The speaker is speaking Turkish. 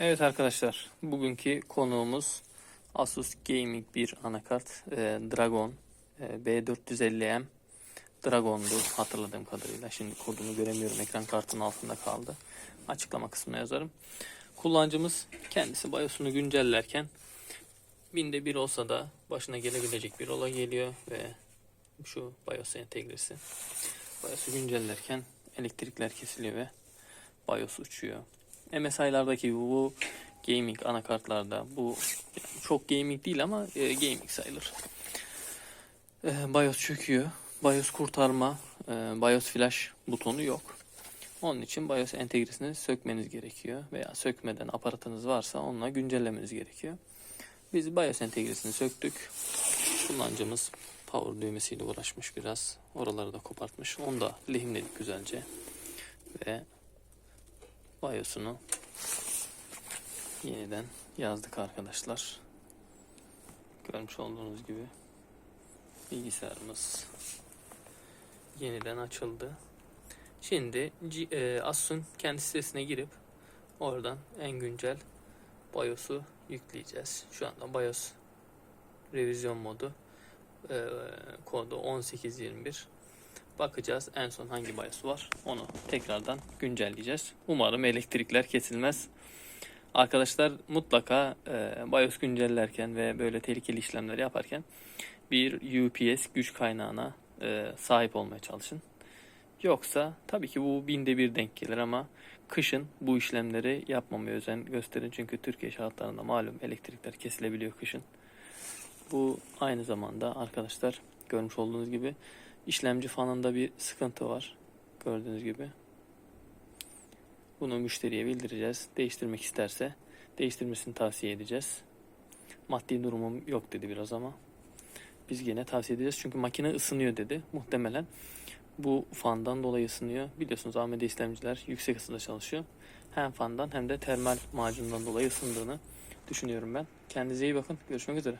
Evet arkadaşlar, bugünkü konuğumuz Asus Gaming bir anakart e, Dragon e, B450M Dragon'du hatırladığım kadarıyla. Şimdi kodunu göremiyorum. Ekran kartının altında kaldı. Açıklama kısmına yazarım. Kullanıcımız kendisi BIOS'unu güncellerken binde bir olsa da başına gelebilecek bir olay geliyor ve şu BIOS entegresi. BIOS'u güncellerken elektrikler kesiliyor ve BIOS uçuyor. MSI'lardaki bu gaming anakartlarda bu çok gaming değil ama e, gaming sayılır. E, BIOS çöküyor. BIOS kurtarma, e, BIOS flash butonu yok. Onun için BIOS entegresini sökmeniz gerekiyor veya sökmeden aparatınız varsa onunla güncellemeniz gerekiyor. Biz BIOS entegresini söktük. Kullanıcımız power düğmesiyle uğraşmış biraz. Oraları da kopartmış. Onu da lehimledik güzelce. Ve BIOS'unu yeniden yazdık arkadaşlar. Görmüş olduğunuz gibi bilgisayarımız yeniden açıldı. Şimdi e, Asus'un kendi sitesine girip oradan en güncel BIOS'u yükleyeceğiz. Şu anda BIOS revizyon modu e, kodu 1821 bakacağız en son hangi BIOS var onu tekrardan güncelleyeceğiz. Umarım elektrikler kesilmez. Arkadaşlar mutlaka e, BIOS güncellerken ve böyle tehlikeli işlemler yaparken bir UPS güç kaynağına e, sahip olmaya çalışın. Yoksa tabii ki bu binde bir denk gelir ama kışın bu işlemleri yapmamaya özen gösterin. Çünkü Türkiye şartlarında malum elektrikler kesilebiliyor kışın. Bu aynı zamanda arkadaşlar görmüş olduğunuz gibi işlemci fanında bir sıkıntı var. Gördüğünüz gibi. Bunu müşteriye bildireceğiz. Değiştirmek isterse değiştirmesini tavsiye edeceğiz. Maddi durumum yok dedi biraz ama biz yine tavsiye edeceğiz. Çünkü makine ısınıyor dedi. Muhtemelen bu fandan dolayı ısınıyor. Biliyorsunuz AMD işlemciler yüksek ısıda çalışıyor. Hem fandan hem de termal macundan dolayı ısındığını düşünüyorum ben. Kendinize iyi bakın. Görüşmek üzere.